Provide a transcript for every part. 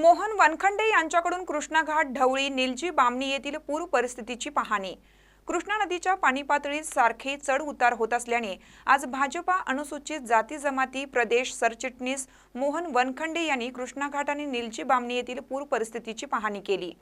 मोहन वनखंडे यांच्याकडून कृष्णाघाट ढवळी निलजी बामणी येथील पूर परिस्थितीची पाहणी. कृष्णा नदीच्या पाणी पातळीत सारखे चढ उतार होत असल्याने आज भाजपा अनुसूचित जाती जमाती प्रदेश सरचिटणीस मोहन वनखंडे यांनी कृष्णाघाट आणि निलजी बामणी येथील पूर परिस्थितीची पाहणी केली.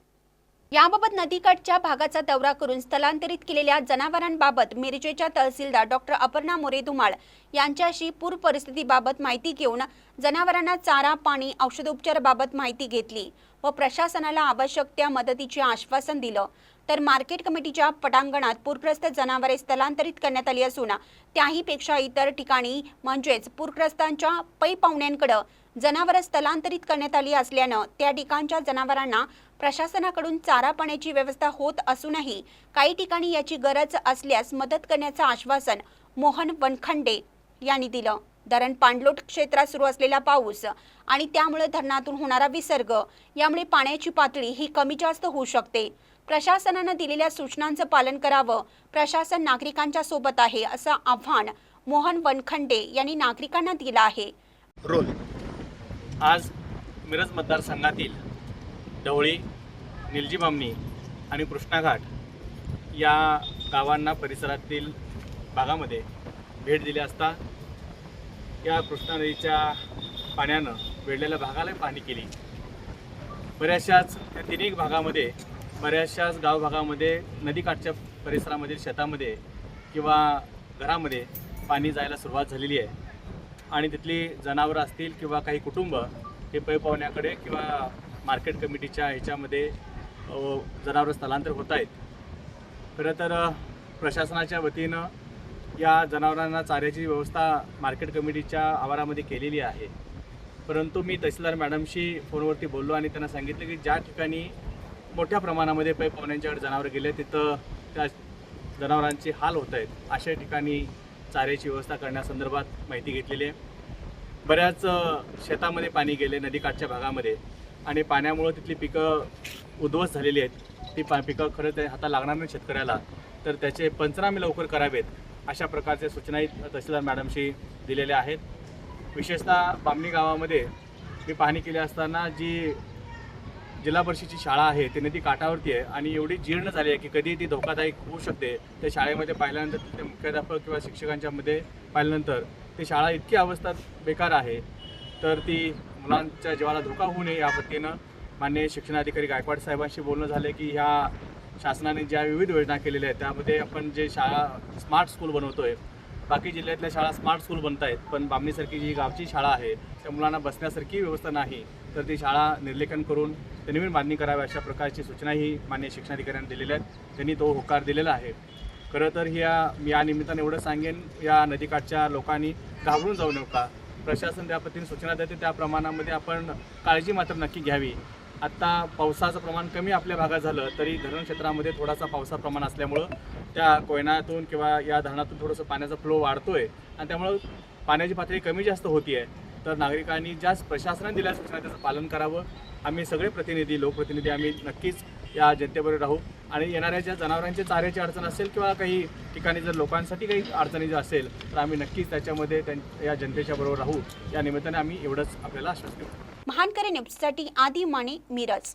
याबाबत नदीकाठच्या भागाचा दौरा करून स्थलांतरित केलेल्या जनावरांबाबत मिरजेच्या तहसीलदार डॉक्टर अपर्णा मोरे धुमाळ यांच्याशी पूर परिस्थितीबाबत माहिती घेऊन जनावरांना चारा पाणी औषधोपचाराबाबत माहिती घेतली व प्रशासनाला आवश्यक त्या मदतीचे आश्वासन दिलं. तर मार्केट कमिटीच्या पटांगणात पूरग्रस्त जनावरे स्थलांतरित करण्यात आली असून त्याहीपेक्षा इतर ठिकाणी म्हणजेच पूरग्रस्तांच्या पै पाहुण्यांकडं जनावरं स्थलांतरित करण्यात आली असल्यानं त्या ठिकाणच्या जनावरांना प्रशासनाकडून चारा पाण्याची व्यवस्था होत असूनही काही ठिकाणी याची गरज असल्यास मदत करण्याचं आश्वासन मोहन वनखंडे यांनी दिलं. धरण पाणलोट क्षेत्रात सुरू असलेला पाऊस आणि त्यामुळे धरणातून होणारा विसर्ग यामुळे पाण्याची पातळी ही कमी जास्त होऊ शकते. प्रशासनानं दिलेल्या सूचनांचं पालन करावं. प्रशासन नागरिकांच्या सोबत आहे असं आव्हान मोहन वनखंडे यांनी नागरिकांना दिलं आहे. रोल. आज मिरज मतदारसंघातील ढवळी निलजी बामणी आणि कृष्णाघाट या गावांना परिसरातील भागामध्ये भेट दिली असता या कृष्णा नदीच्या पाण्यानं वेढलेल्या भागाला पाहणी केली. बऱ्याचशाच त्या तिन्ही भागामध्ये बऱ्याचशाच गाव भागामध्ये नदीकाठच्या परिसरामधील शेतामध्ये किंवा घरामध्ये पाणी जायला सुरुवात झालेली आहे. आणि तिथली जनावरं असतील किंवा काही कुटुंब हे पै पाहुण्याकडे किंवा मार्केट कमिटीच्या ह्याच्यामध्ये जनावरं स्थलांतर होत आहेत. खरं तर प्रशासनाच्या वतीनं या जनावरांना चाऱ्याची व्यवस्था मार्केट कमिटीच्या आवारामध्ये केलेली आहे. परंतु मी तहसीलदार मॅडमशी फोनवरती बोललो आणि त्यांना सांगितलं की ज्या ठिकाणी मोठ्या प्रमाणामध्ये पै पाहुण्यांच्याकडे जनावरं गेले. तिथं त्या जनावरांचे हाल होत आहेत. अशा ठिकाणी चाऱ्याची व्यवस्था करण्यासंदर्भात माहिती घेतलेली आहे. बऱ्याच शेतामध्ये पाणी गेले नदीकाठच्या भागामध्ये आणि पाण्यामुळं तिथली पिकं उद्ध्वस्त झालेली आहेत. ती पा पिकं खरं ते हाता लागणार नाही शेतकऱ्याला. तर त्याचे पंचनामे लवकर करावेत अशा प्रकारच्या सूचनाही तहसीलदार मॅडमशी दिलेल्या आहेत. विशेषतः बामणी गावामध्ये मी पाहणी केली असताना जी जिल्हा परिषदेची शाळा आहे ती नदी काठावरती आहे आणि एवढी जीर्ण झाली आहे की कधी ती धोकादायक होऊ शकते. त्या शाळेमध्ये पाहिल्यानंतर तिथे मुख्याध्यापक किंवा शिक्षकांच्या मध्ये पाहिल्यानंतर ती शाळा इतकी अवस्था बेकार आहे. तर ती मुलांच्या जीवाला धोका होऊ नये या पद्धतीनं माननीय शिक्षणाधिकारी गायकवाड साहेबांशी बोलणं झालं की ह्या शासनाने ज्या विविध योजना केलेल्या आहेत त्यामध्ये आपण जे शाळा स्मार्ट स्कूल बनवतो आहे बाकी जिल्ह्यातल्या शाळा स्मार्ट स्कूल बनत आहेत पण बामणीसारखी जी गावची शाळा आहे त्या मुलांना बसण्यासारखी व्यवस्था नाही तर ती शाळा निर्लेखन करून ते नवीन बांधणी करावी अशा प्रकारची सूचनाही मान्य शिक्षणाधिकाऱ्यांनी दिलेल्या आहेत. त्यांनी तो होकार दिलेला आहे. खरं तर ह्या मी या निमित्ताने एवढं सांगेन या नदीकाठच्या लोकांनी घाबरून जाऊ नका. प्रशासन त्या पद्धतीने सूचना देते त्या प्रमाणामध्ये आपण काळजी मात्र नक्की घ्यावी. आत्ता पावसाचं प्रमाण कमी आपल्या भागात झालं तरी धरण क्षेत्रामध्ये थोडासा पावसा प्रमाण असल्यामुळं त्या कोयनातून किंवा या धरणातून थोडंसं पाण्याचा फ्लो वाढतोय आणि त्यामुळं पाण्याची पातळी कमी जास्त होती आहे तर नागरिकांनी ज्या प्रशासनाने दिल्या सूचना त्याचं पालन करावं. आम्ही सगळे प्रतिनिधी लोकप्रतिनिधी आम्ही नक्कीच या जनतेबरोबर राहू. आणि येणाऱ्या ज्या जनावरांच्या चाऱ्याची अडचण असेल किंवा काही ठिकाणी जर लोकांसाठी काही अडचणी जर असेल तर आम्ही नक्कीच त्याच्यामध्ये त्यां या जनतेच्या बरोबर राहू. या निमित्ताने आम्ही एवढंच आपल्याला आश्वास देऊ. महानकरी न्यूजसाठी आदी माने मिरज.